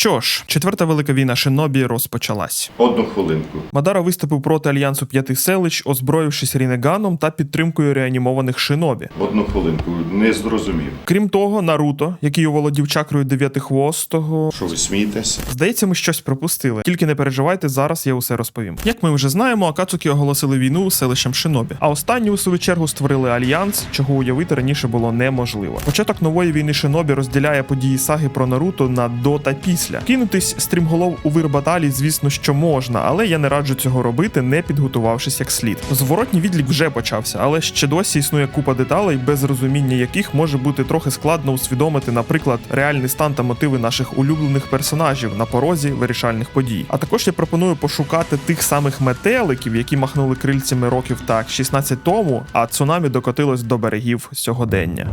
Що ж, четверта велика війна Шинобі розпочалась. Одну хвилинку. Мадара виступив проти альянсу п'яти селищ, озброївшись рінеганом та підтримкою реанімованих шинобі. Одну хвилинку. Не зрозумів. Крім того, Наруто, який оволодів чакрою дев'ятихвостого. Що ви смієтеся? Здається, ми щось пропустили. Тільки не переживайте, зараз я усе розповім. Як ми вже знаємо, Акацукі оголосили війну селищам Шинобі. А останні у свою чергу створили альянс, чого уявити раніше було неможливо. Початок нової війни Шинобі розділяє події саги про Наруто на до та після. Кинутись стрімголов у вир баталій, звісно, що можна, але я не раджу цього робити, не підготувавшись як слід. Зворотній відлік вже почався, але ще досі існує купа деталей, без розуміння яких може бути трохи складно усвідомити, наприклад, реальний стан та мотиви наших улюблених персонажів на порозі вирішальних подій. А також я пропоную пошукати тих самих метеликів, які махнули крильцями років так 16 тому, а цунамі докотилось до берегів сьогодення.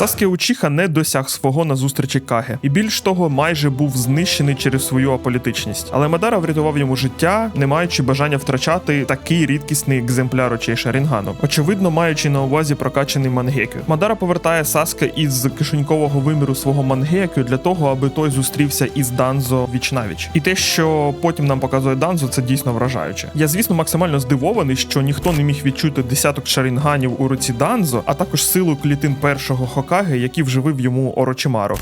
Саске Учіха не досяг свого на зустрічі Каге, і більш того, майже був знищений через свою аполітичність. Але Мадара врятував йому життя, не маючи бажання втрачати такий рідкісний екземпляр очей Шарінгану, очевидно, маючи на увазі прокачаний мангекю. Мадара повертає Саске із кишенькового виміру свого мангекю для того, аби той зустрівся із Данзо вічнавіч. І те, що потім нам показує Данзо, це дійсно вражаюче. Я, звісно, максимально здивований, що ніхто не міг відчути десяток шарінганів у руці Данзо, а також силу клітин першого Хокаге, які вживив йому Орочимаро.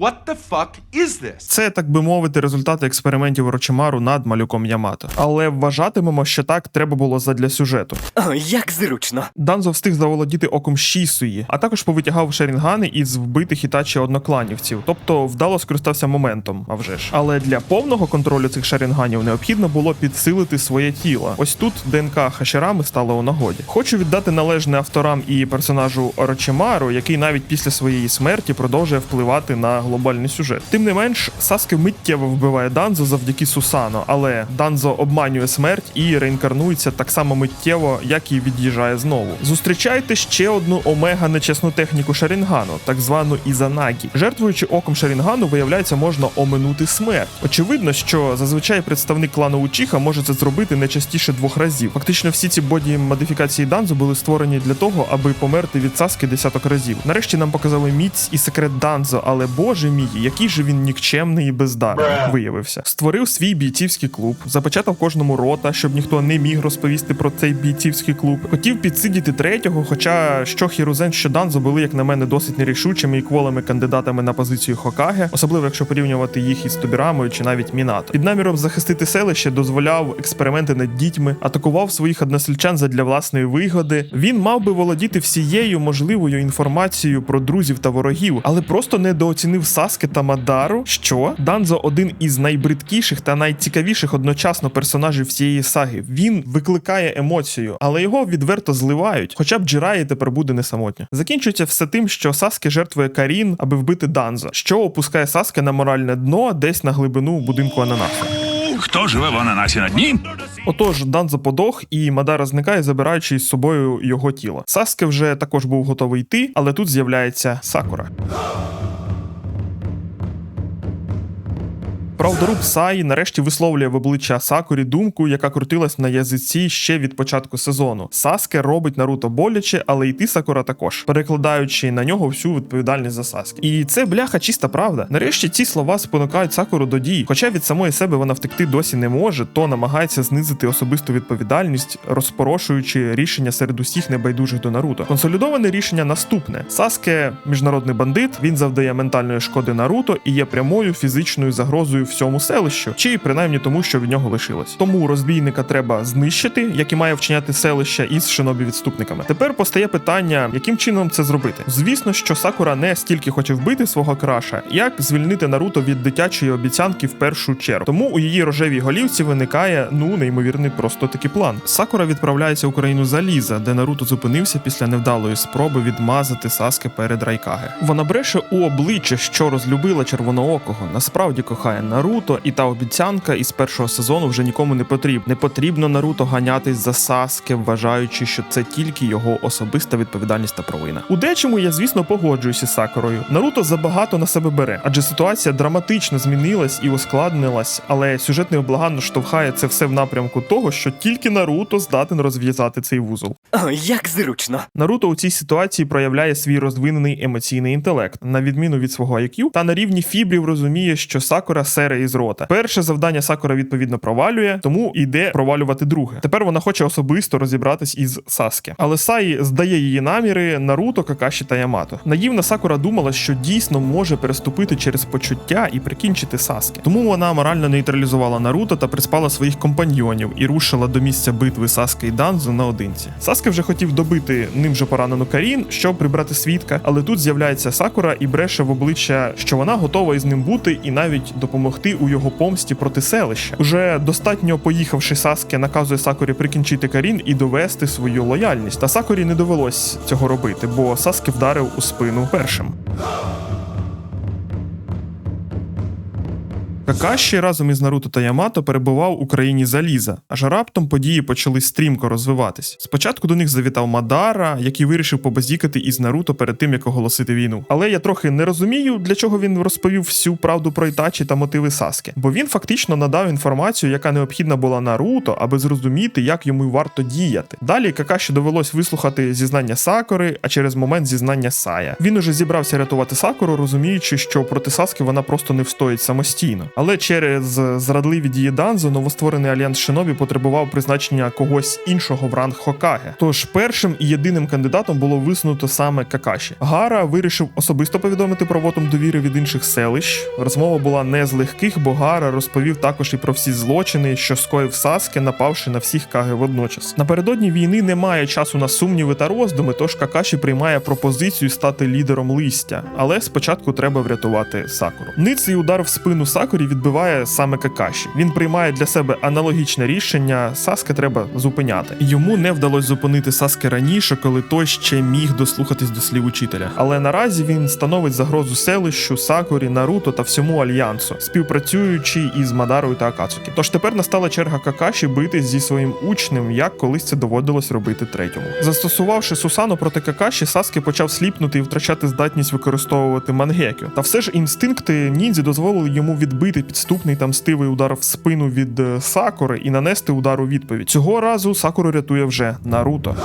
What the fuck is this? Це, так би мовити, результати експериментів Орочимару над малюком Ямато. Але вважатимемо, що так треба було задля сюжету. О, як зручно. Данзо встиг заволодіти оком Шісуї, а також повитягав шерінгани із вбитих Ітачі однокланівців, тобто вдало скористався моментом, а вже ж. Але для повного контролю цих шерінганів необхідно було підсилити своє тіло. Ось тут ДНК Хаширами стало у нагоді. Хочу віддати належне авторам і персонажу Орочимару, який навіть після своєї смерті продовжує впливати на глобальний сюжет. Тим не менш, Саске миттєво вбиває Данзо завдяки Сусано, але Данзо обманює смерть і реінкарнується так само миттєво, як і від'їжджає знову. Зустрічайте ще одну омега нечесну техніку Шарінгану, так звану Ізанагі. Жертвуючи оком Шарінгану, виявляється, можна оминути смерть. Очевидно, що зазвичай представник клану Учіха може це зробити не частіше двох разів. Фактично, всі ці боді модифікації Данзо були створені для того, аби померти від Саски десяток разів. Нарешті нам показали міць і секрет Данзо, але боже мій, який же він нікчемний і бездарний виявився. Створив свій бійцівський клуб, запечатав кожному рота, щоб ніхто не міг розповісти про цей бійцівський клуб. Хотів підсидіти третього, хоча що Хірузен, що Данзо були, як на мене, досить нерішучими і кволими кандидатами на позицію Хокаге, особливо якщо порівнювати їх із Тобірамою чи навіть Мінато. Під наміром захистити селище дозволяв експерименти над дітьми, атакував своїх односельчан задля власної вигоди. Він мав би володіти всією можливою інформацією про друзів та ворогів, але просто недооцінив Саске та Мадару. Що Данзо один із найбридкіших та найцікавіших одночасно персонажів всієї саги. Він викликає емоцію, але його відверто зливають. Хоча б Джираї тепер буде не самотньо. Закінчується все тим, що Саске жертвує Карін, аби вбити Данзо, що опускає Саске на моральне дно десь на глибину будинку ананасу. Хто живе в ананасі на дні? Отож, Данзо подох, і Мадара зникає, забираючи із собою його тіло. Саске вже також був готовий йти, але тут з'являється Сакура. Правдоруб Саї нарешті висловлює в обличчя Сакурі думку, яка крутилась на язиці ще від початку сезону. Саске робить Наруто боляче, але й ти Сакура також, перекладаючи на нього всю відповідальність за Саске. І це бляха чиста правда. Нарешті ці слова спонукають Сакуру до дій. Хоча від самої себе вона втекти досі не може, то намагається знизити особисту відповідальність, розпорошуючи рішення серед усіх небайдужих до Наруто. Консолідоване рішення наступне: Саске міжнародний бандит, він завдає ментальної шкоди Наруто і є прямою фізичною загрозою всьому селищу, чи принаймні тому, що від нього лишилось. Тому розбійника треба знищити, як і має вчиняти селище із шинобі відступниками. Тепер постає питання, яким чином це зробити. Звісно, що Сакура не стільки хоче вбити свого краша, як звільнити Наруто від дитячої обіцянки в першу чергу. Тому у її рожевій голівці виникає ну неймовірний просто такий план. Сакура відправляється у країну Заліза, де Наруто зупинився після невдалої спроби відмазати Саске перед Райкаге. Вона бреше у обличчя, що розлюбила червоноокого. Насправді кохає Наруто, і та обіцянка із першого сезону вже нікому не потрібна. Не потрібно Наруто ганятись за Саске, вважаючи, що це тільки його особиста відповідальність та провина. У дечому я, звісно, погоджуюся з Сакурою. Наруто забагато на себе бере, адже ситуація драматично змінилась і ускладнилась, але сюжет необлаганно штовхає це все в напрямку того, що тільки Наруто здатен розв'язати цей вузол. О, як зручно. Наруто у цій ситуації проявляє свій розвинений емоційний інтелект, на відміну від свого IQ, та на рівні фібрів розуміє, що Сакура сере із рота. Перше завдання Сакура відповідно провалює, тому йде провалювати друге. Тепер вона хоче особисто розібратись із Саске. Але Саї здає її наміри Наруто, Какаші та Ямато. Наївна Сакура думала, що дійсно може переступити через почуття і прикінчити Саске. Тому вона морально нейтралізувала Наруто та приспала своїх компаньйонів і рушила до місця битви Саске і Данзо наодинці. Саске вже хотів добити ним же поранену Карін, щоб прибрати свідка, але тут з'являється Сакура і бреше в обличчя, що вона готова із ним бути і навіть допомогти у його помсті проти селища. Уже достатньо поїхавши Саске, наказує Сакурі прикінчити Карін і довести свою лояльність. Та Сакурі не довелось цього робити, бо Саске вдарив у спину першим. Какаші разом із Наруто та Ямато перебував у країні Заліза, аж раптом події почали стрімко розвиватись. Спочатку до них завітав Мадара, який вирішив побазікати із Наруто перед тим, як оголосити війну. Але я трохи не розумію, для чого він розповів всю правду про Ітачі та мотиви Саски, бо він фактично надав інформацію, яка необхідна була Наруто, аби зрозуміти, як йому варто діяти. Далі Какаші довелось вислухати зізнання Сакури, а через момент зізнання Сая. Він уже зібрався рятувати Сакуру, розуміючи, що проти Саски вона просто не встоїть самостійно. Але через зрадливі дії Данзо новостворений альянс Шинобі потребував призначення когось іншого в ранг Хокаге. Тож першим і єдиним кандидатом було висунуто саме Какаші. Гара вирішив особисто повідомити про вотум довіри від інших селищ. Розмова була не з легких, бо Гара розповів також і про всі злочини, що скоїв Саске, напавши на всіх Каге водночас. Напередодні війни немає часу на сумніви та роздуми, тож Какаші приймає пропозицію стати лідером листя, але спочатку треба врятувати Сакуру. Ниций удар в спину Сакурі відбиває саме Какаші. Він приймає для себе аналогічне рішення. Саске треба зупиняти. Йому не вдалося зупинити Саске раніше, коли той ще міг дослухатись до слів учителя. Але наразі він становить загрозу селищу, Сакурі, Наруто та всьому альянсу, співпрацюючи із Мадарою та Акацукі. Тож тепер настала черга Какаші бити зі своїм учнем, як колись це доводилось робити третьому. Застосувавши Сусану проти Какаші, Саске почав сліпнути і втрачати здатність використовувати мангекю. Та все ж інстинкти ніндзі дозволили йому відбити підступний там стивий удар в спину від е, Сакури і нанести удар у відповідь. Цього разу Сакуру рятує вже Наруто.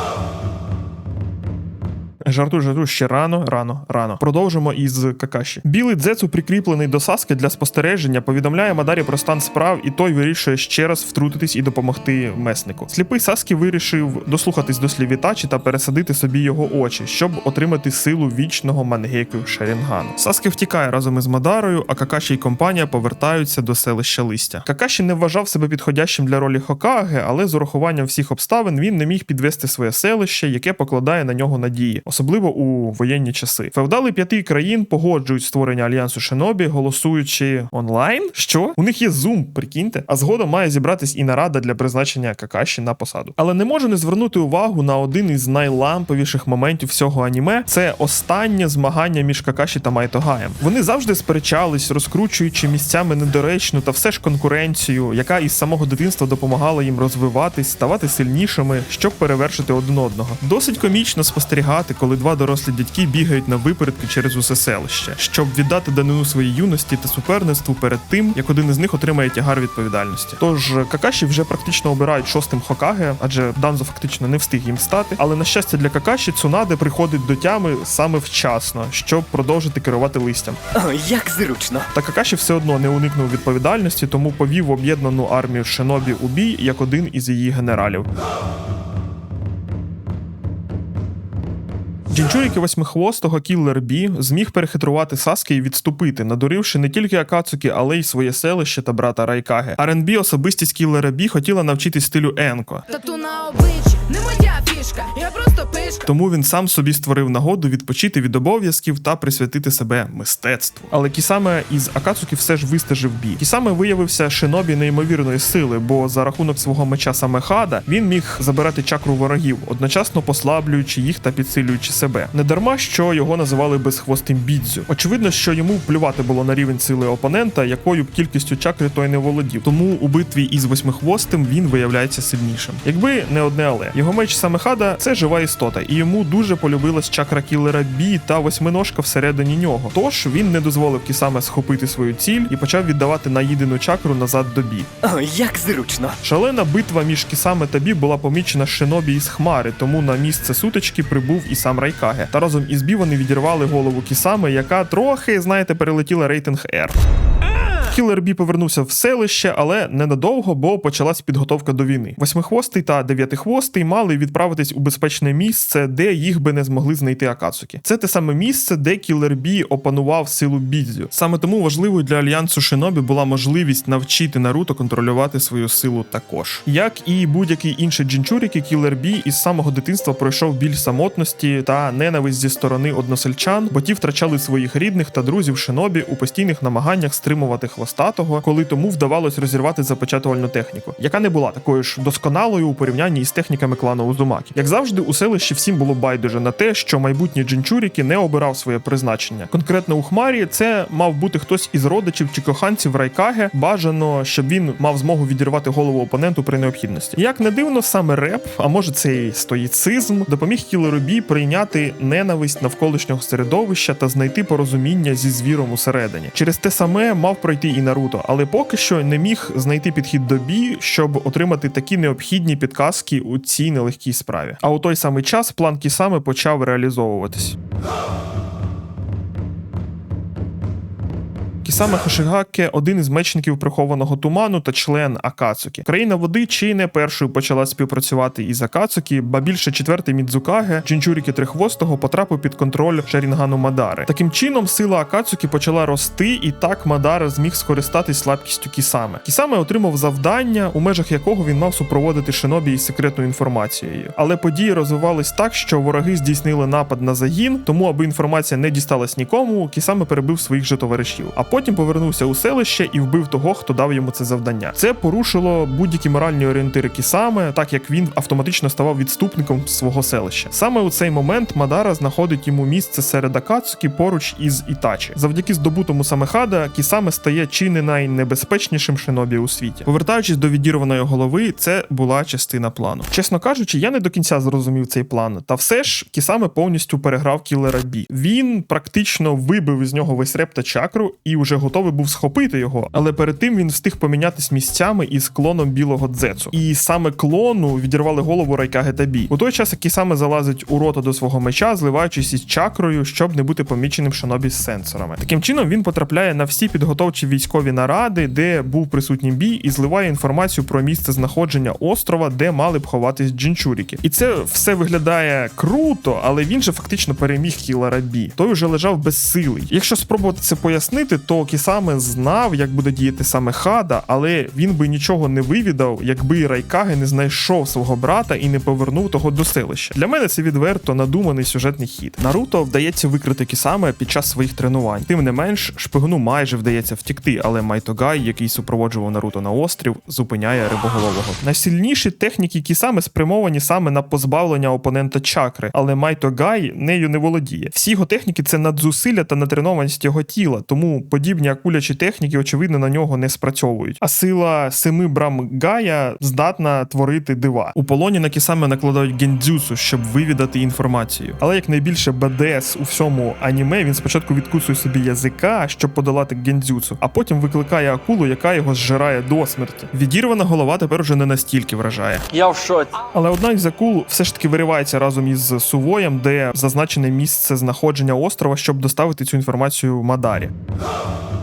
Жартую, жартую, ще рано, рано, рано. Продовжимо із Какаші. Білий дзецу прикріплений до Саски для спостереження, повідомляє Мадарі про стан справ, і той вирішує ще раз втрутитись і допомогти меснику. Сліпий Саскі вирішив дослухатись до слів Ітачі та пересадити собі його очі, щоб отримати силу вічного мангеку Шарінгану. Саскі втікає разом із Мадарою, а Какаші і компанія повертаються до селища листя. Какаші не вважав себе підходящим для ролі Хокаге, але з урахуванням всіх обставин він не міг підвести своє селище, яке покладає на нього надії особливо у воєнні часи. Феодали п'яти країн погоджують створення альянсу Шинобі, голосуючи онлайн. Що у них є Zoom, прикиньте, а згодом має зібратись і нарада для призначення Какаші на посаду. Але не можу не звернути увагу на один із найламповіших моментів всього аніме. Це останнє змагання між Какаші та Майтогаєм. Вони завжди сперечались, розкручуючи місцями недоречну та все ж конкуренцію, яка із самого дитинства допомагала їм розвиватись, ставати сильнішими, щоб перевершити один одного. Досить комічно спостерігати, коли два дорослі дядьки бігають на випередки через усе селище, щоб віддати данину своїй юності та суперництву перед тим, як один із них отримає тягар відповідальності. Тож Какаші вже практично обирають шостим Хокаге, адже Данзо фактично не встиг їм стати. Але на щастя для Какаші Цунаде приходить до тями саме вчасно, щоб продовжити керувати листям. О, як зручно. Та Какаші все одно не уникнув відповідальності, тому повів об'єднану армію Шинобі у бій як один із її генералів. Джінчуріки восьмихвостого Кіллер Бі зміг перехитрувати Саски і відступити, надуривши не тільки Акацукі, але й своє селище та брата Райкаге. Аренбі особистість Кіллера Бі хотіла навчитись стилю Енко. Тату на обличчі не моя фішка. Я просто Тому він сам собі створив нагоду відпочити від обов'язків та присвятити себе мистецтву. Але Кісаме із Акацуки все ж вистежив бій. Кісаме виявився шинобі неймовірної сили, бо за рахунок свого меча Самехада він міг забирати чакру ворогів, одночасно послаблюючи їх та підсилюючи себе. Не дарма, що його називали безхвостим бідзю. Очевидно, що йому плювати було на рівень сили опонента, якою б кількістю чакри той не володів. Тому у битві із восьмихвостим він виявляється сильнішим. Якби не одне але його меч Самехада це жива істота, і йому дуже полюбилась чакра кілера Бі та восьминожка всередині нього. Тож він не дозволив Кісаме схопити свою ціль і почав віддавати наїдену чакру назад до Бі. О, як зручно. Шалена битва між Кісаме та Бі була помічена шинобі із Хмари, тому на місце сутички прибув і сам Райкаге. Та разом із Бі вони відірвали голову Кісаме, яка трохи, знаєте, перелетіла рейтинг R. Кілер Бі повернувся в селище, але ненадовго, бо почалась підготовка до війни. Восьмихвостий та дев'ятихвостий мали відправитись у безпечне місце, де їх би не змогли знайти Акацуки. Це те саме місце, де Кілер Бі опанував силу Бідзю. Саме тому важливою для альянсу Шинобі була можливість навчити Наруто контролювати свою силу також. Як і будь-який інший джинчуріки, Кілер Бі із самого дитинства пройшов біль самотності та ненависть зі сторони односельчан, бо ті втрачали своїх рідних та друзів Шинобі у постійних намаганнях стримувати хвостатого, коли тому вдавалось розірвати започатувальну техніку, яка не була такою ж досконалою у порівнянні із техніками клану Узумакі. Як завжди, у селищі всім було байдуже на те, що майбутній джинчуріки не обирав своє призначення. Конкретно у Хмарі це мав бути хтось із родичів чи коханців Райкаге. Бажано, щоб він мав змогу відірвати голову опоненту при необхідності. Як не дивно, саме реп, а може це і стоїцизм, допоміг Кілеру Бі прийняти ненависть навколишнього середовища та знайти порозуміння зі звіром усередині. Через те саме мав пройти і Наруто, але поки що не міг знайти підхід до бі, щоб отримати такі необхідні підказки у цій нелегкій справі. А у той самий час план Кісами почав реалізовуватись. Кісаме Хошигаке один із мечників прихованого туману та член Акацуки. Країна води чи не першою почала співпрацювати із Акацуки, ба більше четвертий Мідзукаге Джинчуріки Трихвостого потрапив під контроль Шерінгану Мадари. Таким чином, сила Акацуки почала рости, і так Мадара зміг скористатись слабкістю Кісаме. Кісаме отримав завдання, у межах якого він мав супроводити шинобі із секретною інформацією. Але події розвивались так, що вороги здійснили напад на загін, тому аби інформація не дісталась нікому, Кісаме перебив своїх же товаришів. А потім повернувся у селище і вбив того, хто дав йому це завдання. Це порушило будь-які моральні орієнтири Кісаме, так як він автоматично ставав відступником свого селища. Саме у цей момент Мадара знаходить йому місце серед Акацуки поруч із Ітачі. Завдяки здобутому Самехада Кісаме стає чи не найнебезпечнішим шинобі у світі. Повертаючись до відірваної голови, це була частина плану. Чесно кажучи, я не до кінця зрозумів цей план. Та все ж Кісаме повністю переграв кілера Бі. Він практично вибив із нього весь реп та чакру і вже готовий був схопити його. Але перед тим він встиг помінятись місцями із клоном білого дзецу. І саме клону відірвали голову Райкаге та У той час, як Кісаме залазить у рота до свого меча, зливаючись із чакрою, щоб не бути поміченим шинобі з сенсорами. Таким чином він потрапляє на всі підготовчі військові наради, де був присутній бій, і зливає інформацію про місце знаходження острова, де мали б ховатись джинчуріки. І це все виглядає круто, але він же фактично переміг кілера Бі. Той уже лежав безсилий. Якщо спробувати це пояснити, то Кісаме знав, як буде діяти саме Хада, але він би нічого не вивідав, якби Райкаге не знайшов свого брата і не повернув того до селища. Для мене це відверто надуманий сюжетний хід. Наруто вдається викрити Кісаме під час своїх тренувань. Тим не менш, шпигуну майже вдається втікти, але Майтогай, який супроводжував Наруто на острів, зупиняє рибоголового. Найсильніші техніки Кісаме спрямовані саме на позбавлення опонента чакри, але Майтогай нею не володіє. Всі його техніки це надзусилля та натренованість його тіла, тому подібні акулячі техніки, очевидно, на нього не спрацьовують. А сила семи брам Гая здатна творити дива. У полоні на Кісаме накладають гендзюсу, щоб вивідати інформацію. Але як найбільше БДС у всьому аніме, він спочатку відкусує собі язика, щоб подолати гендзюсу, а потім викликає акулу, яка його зжирає до смерті. Відірвана голова тепер уже не настільки вражає. Я в шоці. Але одна із акул все ж таки виривається разом із Сувоєм, де зазначене місце знаходження острова, щоб доставити цю інформацію Мадарі. love.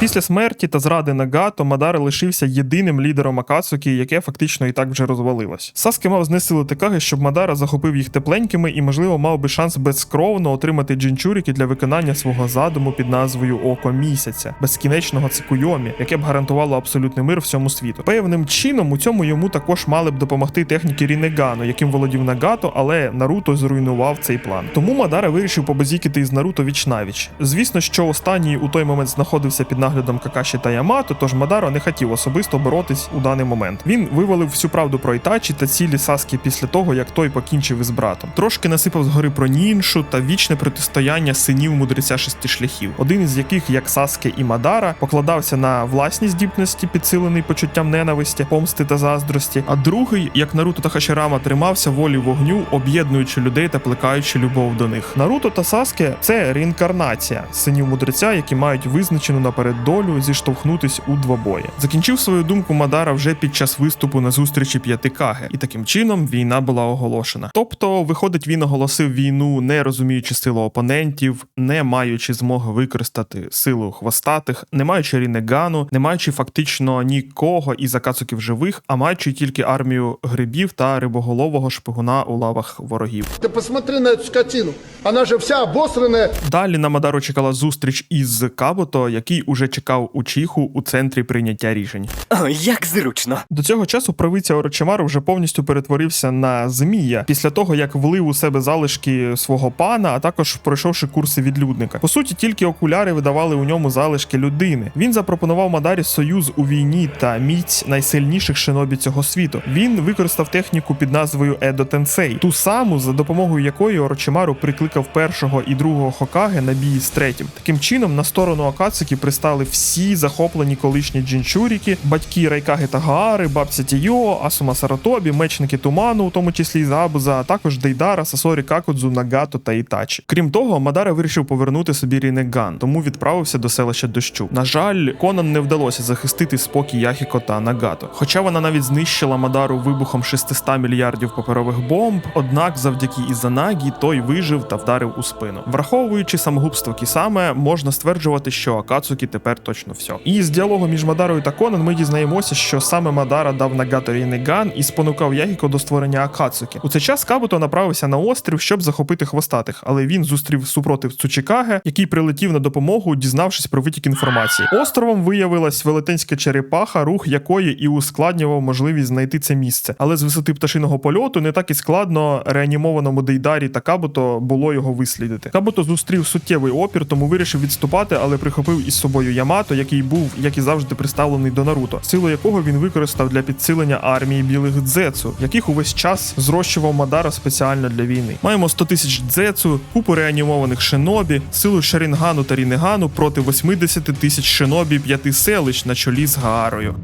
Після смерті та зради Нагато Мадара лишився єдиним лідером Акацукі, яке фактично і так вже розвалилось. Саске мав знесилити Каги, щоб Мадара захопив їх тепленькими і, можливо, мав би шанс безкровно отримати джинчуріки для виконання свого задуму під назвою Око місяця, безкінечного цикуйомі, яке б гарантувало абсолютний мир всьому світу. Певним чином у цьому йому також мали б допомогти техніки Рінегану, яким володів Нагато, але Наруто зруйнував цей план. Тому Мадара вирішив побазікити із Наруто віч навіч. Звісно, що останній у той момент знаходився під наглядом Какаші та Ямато, тож Мадаро не хотів особисто боротись у даний момент. Він вивалив всю правду про Ітачі та цілі Саскі після того, як той покінчив із братом. Трошки насипав згори про ніншу та вічне протистояння синів мудреця шести шляхів, один із яких, як Саске і Мадара, покладався на власні здібності, підсилений почуттям ненависті, помсти та заздрості. А другий, як Наруто та Хаширама, тримався волі вогню, об'єднуючи людей та плекаючи любов до них. Наруто та Саске це реінкарнація синів мудреця, які мають визначену наперед долю зіштовхнутись у двобої. Закінчив свою думку Мадара вже під час виступу на зустрічі п'яти Каге, і таким чином війна була оголошена. Тобто, виходить, він оголосив війну, не розуміючи силу опонентів, не маючи змоги використати силу хвостатих, не маючи рінегану, не маючи фактично нікого із акацуків живих, а маючи тільки армію грибів та рибоголового шпигуна у лавах ворогів. Ты посмотри на эту скотину. Она же вся обосранная. Далі на Мадару чекала зустріч із Кабото, який уже чекав у Чіху у центрі прийняття рішень. О, як зручно. До цього часу провиця Орочимару вже повністю перетворився на змія після того, як влив у себе залишки свого пана, а також пройшовши курси відлюдника. По суті, тільки окуляри видавали у ньому залишки людини. Він запропонував Мадарі союз у війні та міць найсильніших шинобі цього світу. Він використав техніку під назвою Едо Тенсей, ту саму, за допомогою якої Орочимару прикликав першого і другого Хокаге на бій з третім. Таким чином, на сторону Акацуки пристали всі захоплені колишні джинчуріки, батьки Райкаги та Гаари, бабця Тійо, Асума Саратобі, мечники Туману, у тому числі і Забуза, а також Дейдара, Сасорі Какудзу, Нагато та Ітачі. Крім того, Мадара вирішив повернути собі Рінеган, тому відправився до селища дощу. На жаль, Конан не вдалося захистити спокій Яхіко та Нагато. Хоча вона навіть знищила Мадару вибухом 600 мільярдів паперових бомб, однак завдяки Ізанагі той вижив та вдарив у спину. Враховуючи самогубство Кісаме, можна стверджувати, що Акацукі тепер точно все. І з діалогу між Мадарою та Конан ми дізнаємося, що саме Мадара дав Нагато Рінеган і спонукав Ягіко до створення Акацукі. У цей час Кабуто направився на острів, щоб захопити хвостатих, але він зустрів супротив Цучікаге, який прилетів на допомогу, дізнавшись про витік інформації. Островом виявилась велетенська черепаха, рух якої і ускладнював можливість знайти це місце. Але з висоти пташиного польоту не так і складно реанімованому Дейдарі та Кабуто було його вислідити. Кабуто зустрів суттєвий опір, тому вирішив відступати, але прихопив із собою Ямато, який був, як і завжди, приставлений до Наруто, силу якого він використав для підсилення армії білих дзецу, яких увесь час зрощував Мадара спеціально для війни. Маємо 100 тисяч дзецу, купу реанімованих шинобі, силу Шарінгану та Рінегану проти 80 тисяч шинобі п'яти селищ на чолі з Гаарою.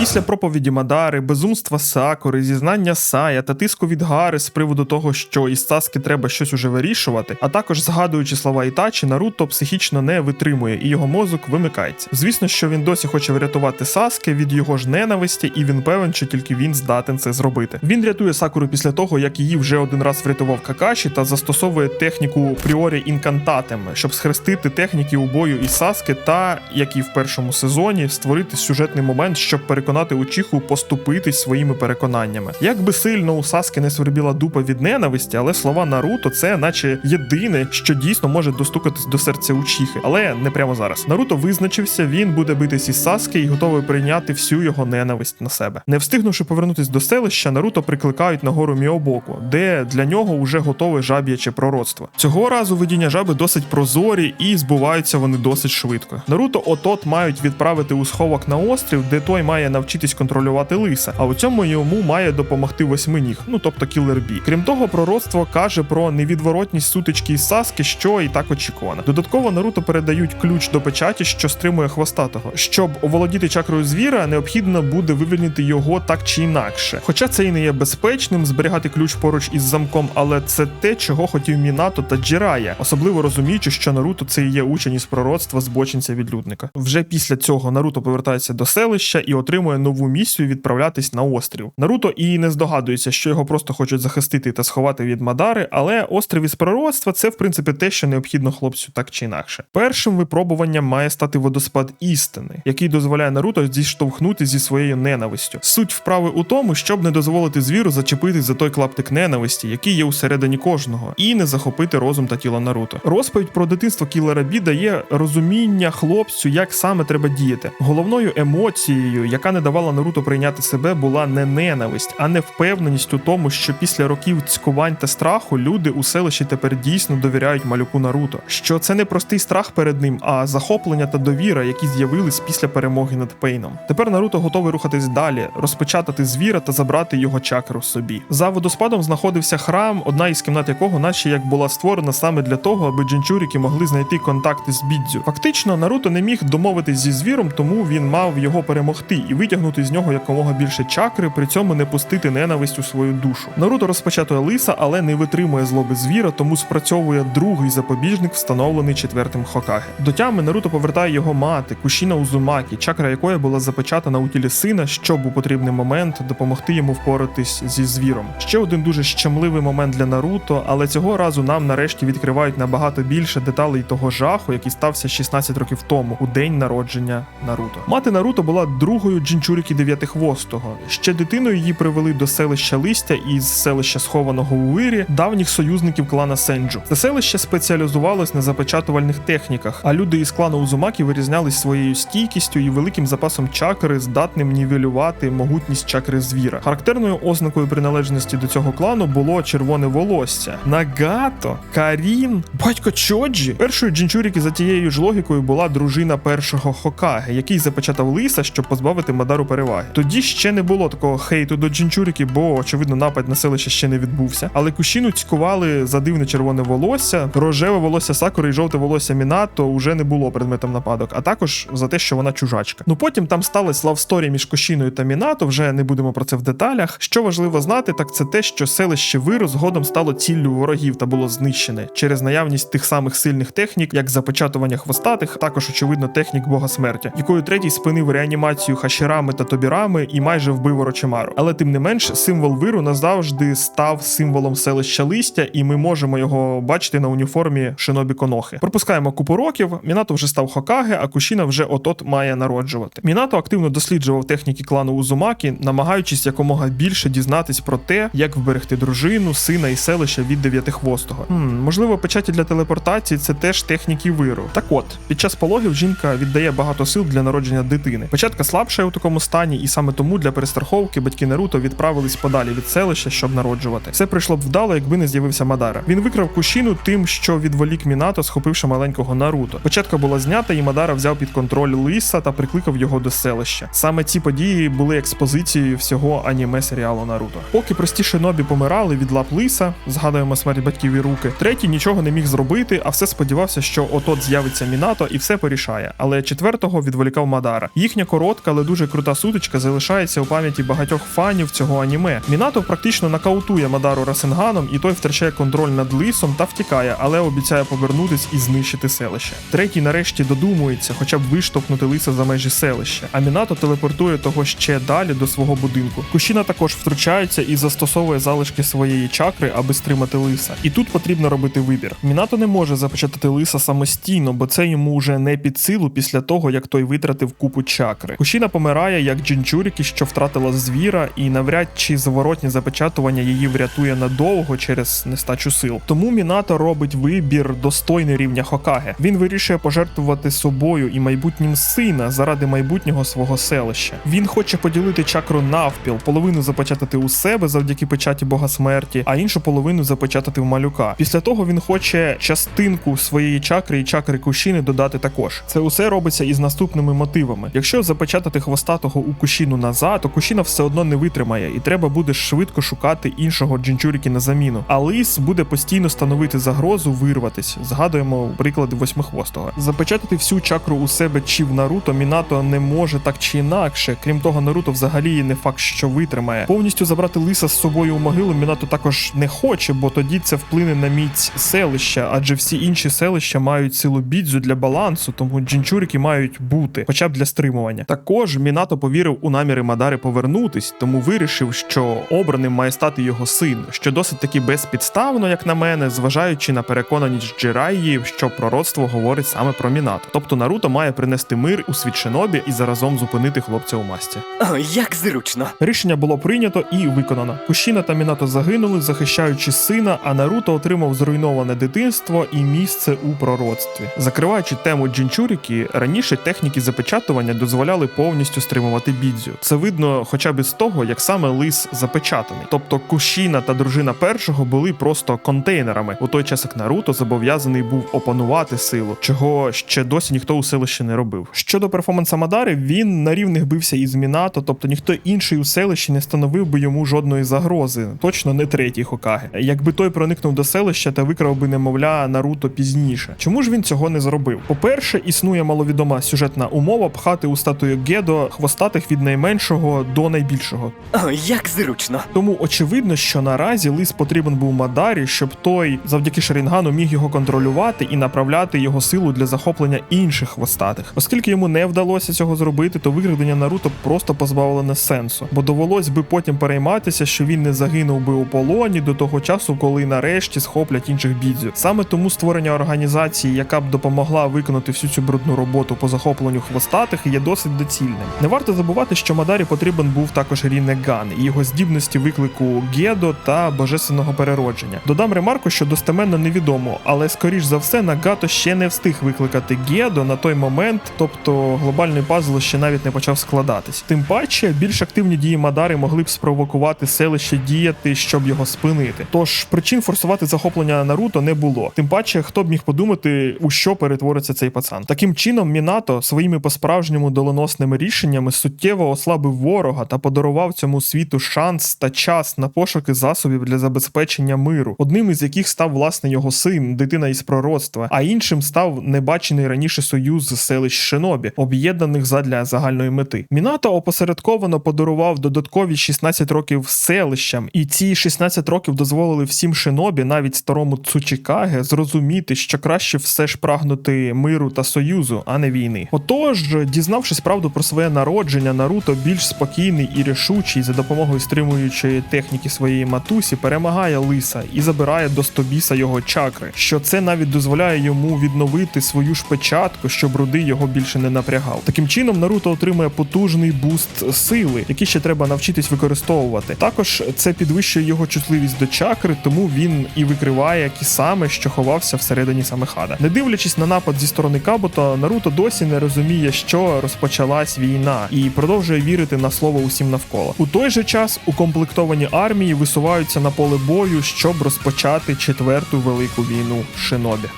Після проповіді Мадари, безумства Сакури, зізнання Сая та тиску від Гари з приводу того, що із Саски треба щось уже вирішувати, а також згадуючи слова Ітачі, Наруто психічно не витримує і його мозок вимикається. Звісно, що він досі хоче врятувати Саске від його ж ненависті, і він певен, що тільки він здатен це зробити. Він рятує Сакуру після того, як її вже один раз врятував Какаші та застосовує техніку Пріорі інкантатем, щоб схрестити техніки у бою із Саске та, як і в першому сезоні, створити сюжетний момент, щоб переконати Учіху поступитись своїми переконаннями. Як би сильно у Саски не свербіла дупа від ненависті, але слова Наруто це наче єдине, що дійсно може достукатись до серця Учіхи, але не прямо зараз. Наруто визначився, він буде битись із Саски і готовий прийняти всю його ненависть на себе. Не встигнувши повернутись до селища, Наруто прикликають на гору Міобоку, де для нього вже готове жаб'яче пророцтво. Цього разу видіння жаби досить прозорі і збуваються вони досить швидко. Наруто от-от мають відправити у сховок на острів, де той має навчитись контролювати лиса, а у цьому йому має допомогти восьминіг, ну тобто кілер Бі. Крім того, пророцтво каже про невідворотність сутички із Саски, що і так очікувано. Додатково Наруто передають ключ до печаті, що стримує хвостатого. Щоб оволодіти чакрою звіра, необхідно буде вивільнити його так чи інакше. Хоча це і не є безпечним, зберігати ключ поруч із замком, але це те, чого хотів Мінато та Джірая, особливо розуміючи, що Наруто це і є учень із пророцтва збочинця відлюдника. Вже після цього Наруто повертається до селища і отримує отримує нову місію відправлятись на острів. Наруто і не здогадується, що його просто хочуть захистити та сховати від Мадари, але острів із пророцтва це в принципі те, що необхідно хлопцю так чи інакше. Першим випробуванням має стати водоспад істини, який дозволяє Наруто зіштовхнути зі своєю ненавистю. Суть вправи у тому, щоб не дозволити звіру зачепитись за той клаптик ненависті, який є усередині кожного, і не захопити розум та тіло Наруто. Розповідь про дитинство Кілера Бі дає розуміння хлопцю, як саме треба діяти. Головною емоцією, яка не давала Наруто прийняти себе, була не ненависть, а не впевненість у тому, що після років цькувань та страху люди у селищі тепер дійсно довіряють малюку Наруто. Що це не простий страх перед ним, а захоплення та довіра, які з'явились після перемоги над Пейном. Тепер Наруто готовий рухатись далі, розпечатати звіра та забрати його чакру собі. За водоспадом знаходився храм, одна із кімнат якого, наче як була створена саме для того, аби джинчуріки могли знайти контакти з Бідзю. Фактично, Наруто не міг домовитись зі звіром, тому він мав його перемогти і витягнути з нього якомога більше чакри, при цьому не пустити ненависть у свою душу. Наруто розпочатує лиса, але не витримує злоби звіра, тому спрацьовує другий запобіжник, встановлений четвертим Хокаге. До тями Наруто повертає його мати, Кушіна Узумакі, чакра якої була запечатана у тілі сина, щоб у потрібний момент допомогти йому впоратись зі звіром. Ще один дуже щемливий момент для Наруто, але цього разу нам нарешті відкривають набагато більше деталей того жаху, який стався 16 років тому, у день народження Наруто. Мати Наруто була другою джинчуріки дев'ятихвостого. Ще дитиною її привели до селища Листя із селища схованого у Вирі, давніх союзників клана Сенджу. Це селище спеціалізувалось на запечатувальних техніках, а люди із клану Узумакі вирізнялись своєю стійкістю і великим запасом чакри, здатним нівелювати могутність чакри звіра. Характерною ознакою приналежності до цього клану було червоне волосся. Нагато, Карін, батько Чоджі. Першою джинчуріки за тією ж логікою була дружина першого Хокаге, який запечатав лиса, щоб позбавити Мадару переваги. Тоді ще не було такого хейту до джинчуріки, бо очевидно напад на селище ще не відбувся. Але кущину цькували за дивне червоне волосся, рожеве волосся Сакури і жовте волосся Мінато вже не було предметом нападок, а також за те, що вона чужачка. Ну потім там сталася лавсторія між Кощіною та Мінато. Вже не будемо про це в деталях. Що важливо знати, так це те, що селище Виру згодом стало ціллю ворогів та було знищене через наявність тих самих сильних технік, як запечатування хвостатих, також очевидно технік бога смерті, якою третій спинив реанімацію хашірами та тобірами і майже вбив Орочимару. Але тим не менш, символ виру назавжди став символом селища листя, і ми можемо його бачити на уніформі Шинобі Конохи. Пропускаємо купу років. Мінато вже став Хокаге, а Кушіна вже от-от має народжувати. Мінато активно досліджував техніки клану Узумакі, намагаючись якомога більше дізнатись про те, як вберегти дружину, сина і селища від дев'ятихвостого. Хм, можливо, печаті для телепортації це теж техніки виру. Так от, під час пологів жінка віддає багато сил для народження дитини. Початка слабша у такому стані, і саме тому для перестраховки батьки Наруто відправились подалі від селища, щоб народжувати. Все прийшло б вдало, якби не з'явився Мадара. Він викрав кушіну тим, що відволік Мінато, схопивши маленького Наруто. Початка була знята, і Мадара взяв під контроль Лиса та прикликав його до селища. Саме ці події були експозицією всього аніме серіалу Наруто. Поки прості шинобі помирали від лап Лиса, згадуємо смерть батьків і руки. Третій нічого не міг зробити, а все сподівався, що от-от з'явиться Мінато і все порішає. Але четвертого відволікав Мадара. Їхня коротка, але дуже крута сутичка залишається у пам'яті багатьох фанів цього аніме. Мінато практично нокаутує Мадару Расенганом, і той втрачає контроль над лисом та втікає, але обіцяє повернутись і знищити селище. Третій нарешті додумується, хоча б виштовхнути лиса за межі селища. А Мінато телепортує того ще далі до свого будинку. Кущина також втручається і застосовує залишки своєї чакри, аби стримати лиса. І тут потрібно робити вибір. Мінато не може запечатати лиса самостійно, бо це йому вже не під силу після того, як той витратив купу чакри. Кущина помирає як джинчуріки, що втратила звіра, і навряд чи зворотнє запечатування її врятує надовго через нестачу сил. Тому Мінато робить вибір достойний рівня Хокаге. Він вирішує пожертвувати собою і майбутнім сина заради майбутнього свого селища. Він хоче поділити чакру навпіл, половину запечатати у себе завдяки печаті бога смерті, а іншу половину запечатати в малюка. Після того він хоче частинку своєї чакри і чакри кущини додати також. Це усе робиться із наступними мотивами. Якщо запечатати хвостатого у кущину назад, то кущина все одно не витримає, і треба буде швидко шукати іншого джинчуріки на заміну. А лис буде постійно становити загрозу вирватись. Згадуємо приклади восьмихвостого. Запечатати всю чакру у себе чи в Наруто Мінато не може так чи інакше. Крім того, Наруто взагалі не факт, що витримає. Повністю забрати лиса з собою у могилу Мінато також не хоче, бо тоді це вплине на міць селища, адже всі інші селища мають силу бідзю для балансу, тому джинчурики мають бути, хоча б для стримування. Також Мінато повірив у наміри Мадари повернутись, тому вирішив, що обраним має стати його син, що досить таки безпідставно, як на мене, зважаючи на переконаність Джираї, що пророцтво говорить саме про Мінато. Тобто Наруто має принести мир у світ Шинобі і заразом зупинити хлопця у масті. О, як зручно. Рішення було прийнято і виконано. Кушіна та Мінато загинули, захищаючи сина, а Наруто отримав зруйноване дитинство і місце у пророцтві. Закриваючи тему Джінчуріки, раніше техніки запечатування дозволяли повністю стримувати бідзю. Це видно хоча б із того, як саме лис запечатаний. Тобто Кушіна та дружина першого були просто контейнерами, у той час як Наруто зобов'язаний був опанувати силу, чого ще досі ніхто у селищі не робив. Щодо перформанса Мадари, він на рівних бився із Мінато, тобто ніхто інший у селищі не становив би йому жодної загрози, точно не третій Хокаге. Якби той проникнув до селища та викрав би немовля Наруто пізніше. Чому ж він цього не зробив? По-перше, існує маловідома сюжетна умова пхати у статую Гедо хвостатих від найменшого до найбільшого. О, як зручно. Тому очевидно, що наразі лис потрібен був Мадарі, щоб той завдяки Шарінгану міг його контролювати і направляти його силу для захоплення інших хвостатих. Оскільки йому не вдалося цього зробити, то викрадення Наруто просто позбавлене сенсу, бо довелось би потім перейматися, що він не загинув би у полоні до того часу, коли нарешті схоплять інших бідзю. Саме тому створення організації, яка б допомогла виконати всю цю брудну роботу по захопленню хвостатих, є досить доцільним. Не варто забувати, що Мадарі потрібен був також Рінеган і його здібності виклику Гедо та божественного переродження. Додам ремарку, що достеменно невідомо, але скоріш за все Нагато ще не встиг викликати Гедо на той момент, тобто глобальний пазл ще навіть не почав складатись. Тим паче, більш активні дії Мадари могли б спровокувати селище діяти, щоб його спинити. Тож причин форсувати захоплення Наруто не було. Тим паче, хто б міг подумати, у що перетвориться цей пацан. Таким чином, Мінато своїми по-справжньому доленосними рішеннями суттєво ослабив ворога та подарував цьому світу шанс та час на пошуки засобів для забезпечення миру, одним із яких став власне його син, дитина із пророцтва, а іншим став небачений раніше союз селищ Шинобі, об'єднаних задля загальної мети. Мінато опосередковано подарував додаткові 16 років селищам, і ці 16 років дозволили всім шинобі, навіть старому Цучікаге, зрозуміти, що краще все ж прагнути миру та союзу, а не війни. Отож, дізнавшись правду про своє народження, Наруто більш спокійний і рішучий за допомогою стримуючої техніки своєї матусі перемагає лиса і забирає до стобіса його чакри, що це навіть дозволяє йому відновити свою ж печатку, щоб руди його більше не напрягав. Таким чином, Наруто отримує потужний буст сили, який ще треба навчитись використовувати. Також це підвищує його чутливість до чакри, тому він і викриває Кісаме, що ховався всередині Самехада. Не дивлячись на напад зі сторони Кабуто, Наруто досі не розуміє, що розпочалась війна, і продовжує вірити на слово усім навколо. У той же час укомплектовані армії висуваються на поле бою, щоб розпочати четверту велику війну Шинобі.